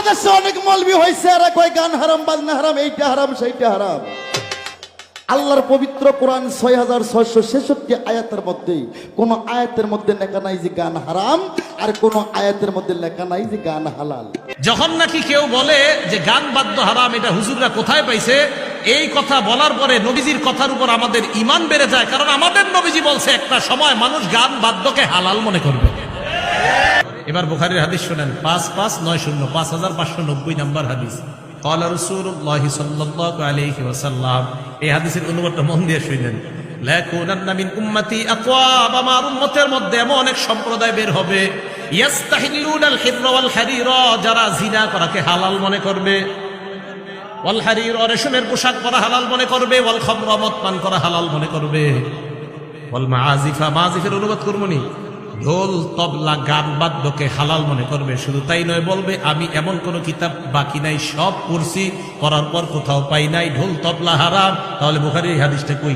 বাংলাদেশে অনেক মলবি হয়েছে আর কয় গান হারাম, বাজনা হারাম, এইটা হারাম, সেইটা হারাম। আল্লাহর পবিত্র কোরআন ছয় হাজার ছয়শো ছেষট্টি আয়াতের মধ্যে আয়াতের মধ্যে লেখা নাই যে গান হারাম, আর আয়াতের মধ্যে লেখা নাই যে গান হালাল। যখন নাকি কেউ বলে যে গান বাদ্য হারাম, এটা হুজুররা কোথায় পাইছে, এই কথা বলার পরে নবীজির কথার উপর আমাদের ইমান বেড়ে যায়, কারণ আমাদের নবীজি বলছে, একটা সময় মানুষ গান বাদ্যকে হালাল মনে করবে। এবার বুখারির হাদিস শোনেন, পাঁচ পাঁচ নয় শূন্য, পাঁচ হাজার পাঁচশো নব্বই নম্বর হাদিস। কলা রসুল্লাহ আলহি ওসাল্লাম এই হাদিসের অনুবাদটা মন দিয়ে শুনলেন জিনা করাকে হালাল মনে করবে। ওয়াল রেশমের পোশাক করা হালাল মনে করবে ওয়াল পান করা হালাল মনে করবে। মা মা অনুবাদ করবনি ঢোল, তবলা, গান বাদ্যকে হালাল মনে করবে। শুধু তাই নয়, বলবে, আমি এমন কোন কিতাব বাকি নাই, সব পড়ছি করার পর কোথাও পাই নাই। ঢোল, তবলা হারাম। তাহলে বুখারি এই হাদিসটা কই?